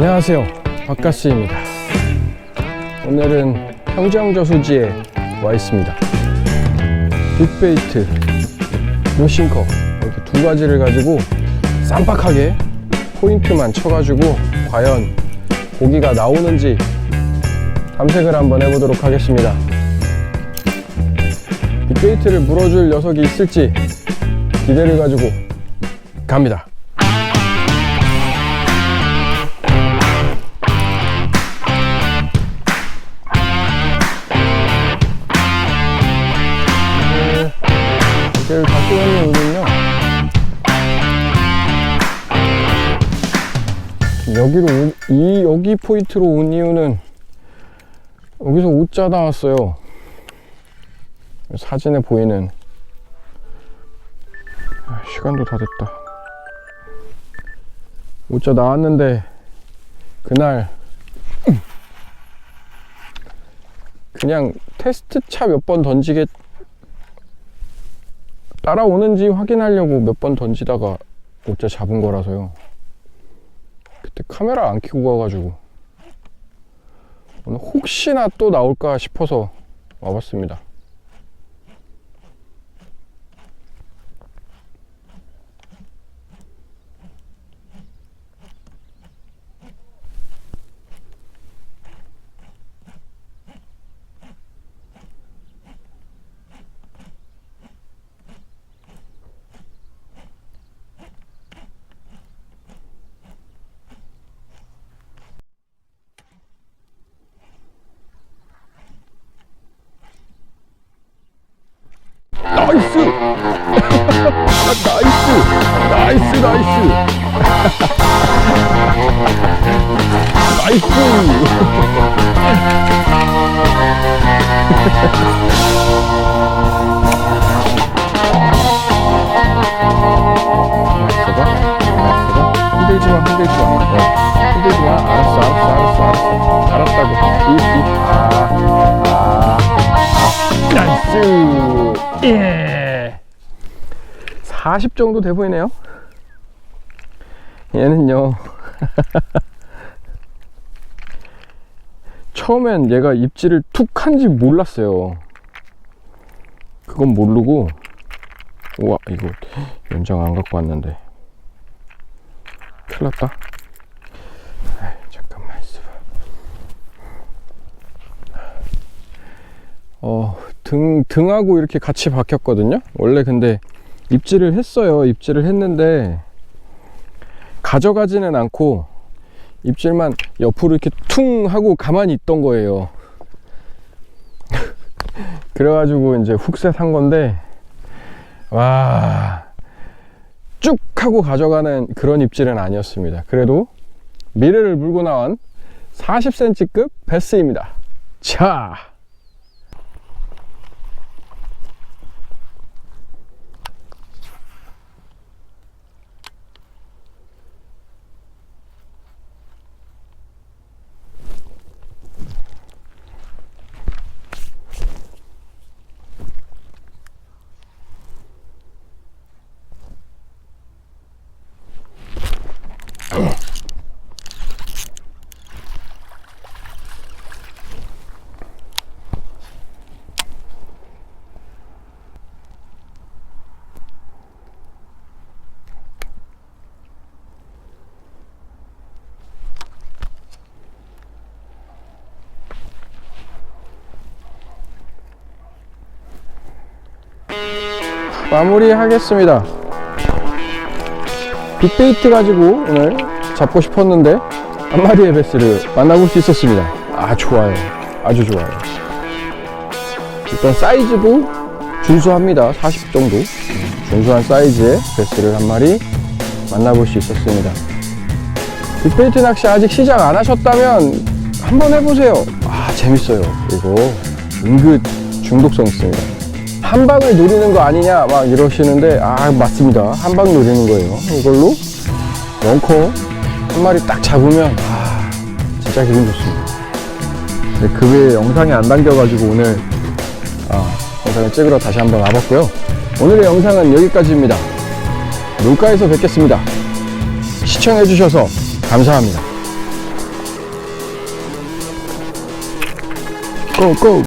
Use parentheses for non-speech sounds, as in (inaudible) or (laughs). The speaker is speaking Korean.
안녕하세요. 박가스입니다. 오늘은 평정저수지에 와 있습니다. 빅베이트 요싱커 이렇게 두 가지를 가지고 쌈박하게 포인트만 쳐가지고 과연 고기가 나오는지 탐색을 한번 해보도록 하겠습니다. 빅베이트를 물어줄 녀석이 있을지 기대를 가지고 갑니다 여기로 오- 이 여기 포인트로 온 이유는 여기서 오자 나왔어요. 사진에 보이는. 아, 시간도 다 됐다. 오자 나왔는데 그날 그냥 테스트 차 몇 번 던지게 따라오는지 확인하려고 몇 번 던지다가 어째 잡은 거라서요. 그때 카메라 안 켜고 가가지고 오늘 혹시나 또 나올까 싶어서 와봤습니다. 나이스! 나이스! 나이스, 나이스! 나이스! 흔들지 마, 흔들지 마. 어. 흔들지 마. 알았어, 알았어, 알았어, 알았어. 알았다고. 입, 입. 아, 40 정도 돼 보이네요. 얘는요. (laughs) 처음엔 얘가 입질을 툭 한지 몰랐어요. 그건 모르고 우와 이거 연장 안 갖고 왔는데 큰일 났다 있어봐 어, 등, 등하고 이렇게 같이 박혔거든요 원래 근데 입질을 했어요 입질을 했는데 가져가지는 않고 입질만 옆으로 이렇게 퉁 하고 가만히 있던 거예요 (laughs) 그래가지고 이제 훅셋 한 건데 와, 쭉 하고 가져가는 그런 입질은 아니었습니다. 그래도 미래를 물고 나온 40cm급 베스입니다. 자, 마무리 하겠습니다. 빅베이트 가지고 오늘 잡고 싶었는데 한 마리의 베스를 만나볼 수 있었습니다. 아 좋아요. 아주 좋아요. 일단 사이즈도 준수합니다. 40 정도 준수한 사이즈의 베스를 한 마리 만나볼 수 있었습니다. 빅베이트 낚시 아직 시작 안 하셨다면 한번 해보세요. 아 재밌어요. 이거 은근 중독성 있습니다. 한방을 노리는 거 아니냐 막 이러시는데 아 맞습니다. 한방 노리는 거예요. 이걸로 런커 한 마리 딱 잡으면 아 진짜 기분 좋습니다. 근데 그게 영상이 안 담겨가지고 오늘 아, 영상을 찍으러 다시 한번 와봤고요. 오늘의 영상은 여기까지입니다. 물가에서 뵙겠습니다. 시청해주셔서 감사합니다. 고고!